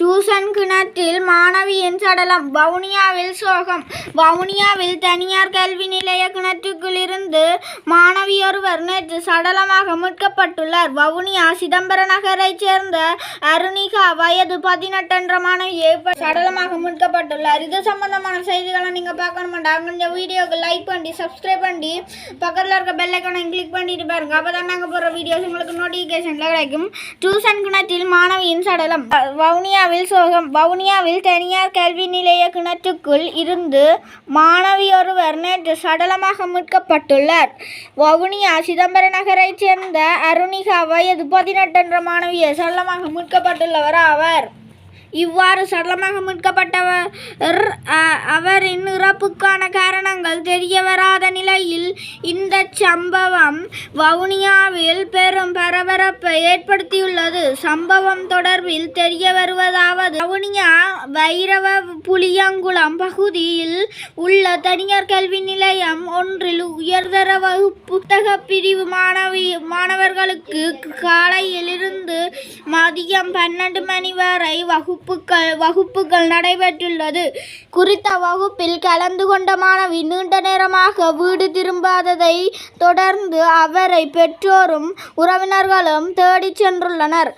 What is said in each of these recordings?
Tuition கிணற்றில் மாணவியின் சடலம் வவுனியாவில் சோகம். வவுனியாவில் தனியார் கல்வி நிலைய கிணற்றுக்குள் இருந்து மாணவியொருவர் நேற்று சடலமாக மீட்கப்பட்டுள்ளார். வவுனியா சிதம்பர நகரைச் சேர்ந்த அருணிகா வயது பதினெட்டு என்ற மாணவியை சடலமாக மீட்கப்பட்டுள்ளார். இது சம்பந்தமான செய்திகளை நீங்கள் பார்க்கணுமாட்டா இந்த வீடியோக்கு லைக் பண்ணி சப்ஸ்கிரைப் பண்ணி பக்கத்தில் இருக்க பெல் கிளிக் பண்ணிட்டு பாருங்க. அப்போ தான் நாங்கள் போகிற வீடியோஸ் உங்களுக்கு நோட்டிஃபிகேஷனில் கிடைக்கும். டியூசன் கிணற்றில் மாணவியின் சடலம் வவுனியா வவுனியாவில் சோகம். வவுனியாவில் தனியார் கல்வி நிலைய கிணற்றுக்குள் இருந்து மாணவி ஒருவர் நேற்று சடலமாக மீட்கப்பட்டுள்ளார். வவுனியா சிதம்பர நகரைச் சேர்ந்த அருணிகா வயது பதினெட்டு என்ற மாணவியை சடலமாக மீட்கப்பட்டுள்ளவர் ஆவார். இவ்வாறு சடலமாக மீட்கப்பட்டவர் அவரின் இறப்புக்கான காரணங்கள் தெரியவராத நிலையில் இந்த சம்பவம் வவுனியாவில் பெரும் பரபரப்பை ஏற்படுத்தியுள்ளது. சம்பவம் தொடர்பில் தெரிய வருவதாவது வவுனியா வைரவ புளியங்குளம் பகுதியில் உள்ள தனியார் கல்வி நிலையம் ஒன்றில் உயர்தர வகுப்பு புத்தக பிரிவு மாணவி மாணவர்களுக்கு காலையில் இருந்து மதியம் பன்னெண்டு மணி வரை வகுப்புகள் வகுப்புகள் நடைபெற்றுள்ளது. குறித்த வகுப்பில் கலந்து கொண்ட மாணவி நீண்ட நேரமாக வீடு திரும்பாததை தொடர்ந்து அவரை பெற்றோரும் உறவினர்களும் தேடிச் சென்றுள்ளனர்.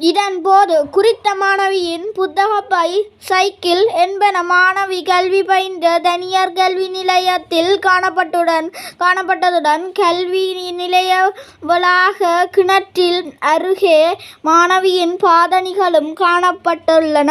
இதன்போது குறித்த மாணவியின் புத்தகப்பை சைக்கிள் என்பன மாணவி கல்வி பயின்ற தனியார் கல்வி நிலையத்தில் காணப்பட்டுடன் காணப்பட்டதுடன் கல்வி நிலைய வளாக கிணற்றில் அருகே மாணவியின் பாதணிகளும் காணப்பட்டுள்ளன.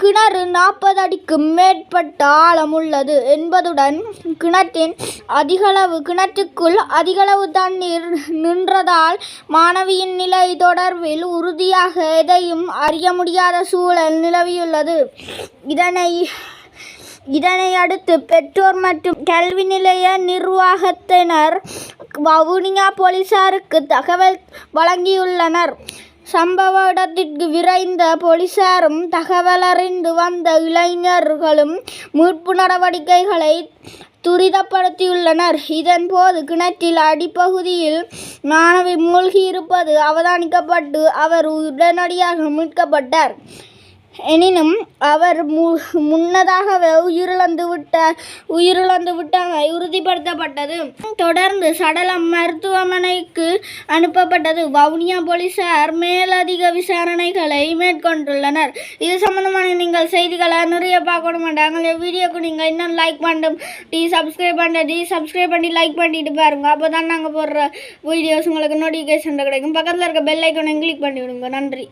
கிணறு நாற்பது அடிக்கு மேற்பட்ட ஆழம் உள்ளது என்பதுடன் கிணற்றின் அதிகளவு கிணற்றுக்குள் அதிகளவு தண்ணீர் நின்றதால் மாணவியின் நிலை தொடர்பில் உறுதியாக எதையும் அறிய முடியாத சூழல் நிலவியுள்ளது. இதனை இதனை அடுத்து பெற்றோர் மற்றும் கல்வி நிலைய நிர்வாகத்தினர் வவுனியா போலீசாருக்கு தகவல் வழங்கியுள்ளனர். சம்பவ இடத்திற்கு விரைந்த போலீசாரும் தகவல் அறிந்து வந்த இளைஞர்களும் மீட்பு நடவடிக்கைகளை துரிதப்படுத்தியுள்ளனர். இதன்போது கிணற்றில் அடிப்பகுதியில் மாணவி மூழ்கியிருப்பது அவதானிக்கப்பட்டு அவர் உடனடியாக மீட்கப்பட்டார். எனினும் அவர் மு முன்னதாகவே உயிரிழந்து விட்ட உயிரிழந்து விட்டாங்க உறுதிப்படுத்தப்பட்டது. தொடர்ந்து சடலம் மருத்துவமனைக்கு அனுப்பப்பட்டது. வவுனியா போலீசார் மேலதிக விசாரணைகளை மேற்கொண்டுள்ளனர். இது சம்பந்தமான நீங்கள் செய்திகளை நிறைய பார்க்கணும் மாட்டாங்க வீடியோக்கு நீங்கள் இன்னும் லைக் பண்ணும். டி சப்ஸ்கிரைப் பண்ண டி சப்ஸ்கிரைப் பண்ணி லைக் பண்ணிட்டு பாருங்க. அப்போ தான் நாங்கள் போடுற வீடியோஸ் உங்களுக்கு நோட்டிஃபிகேஷன் கிடைக்கும். பக்கத்தில் இருக்க பெல் ஐக்கானை கிளிக் பண்ணி விடுங்க நன்றி.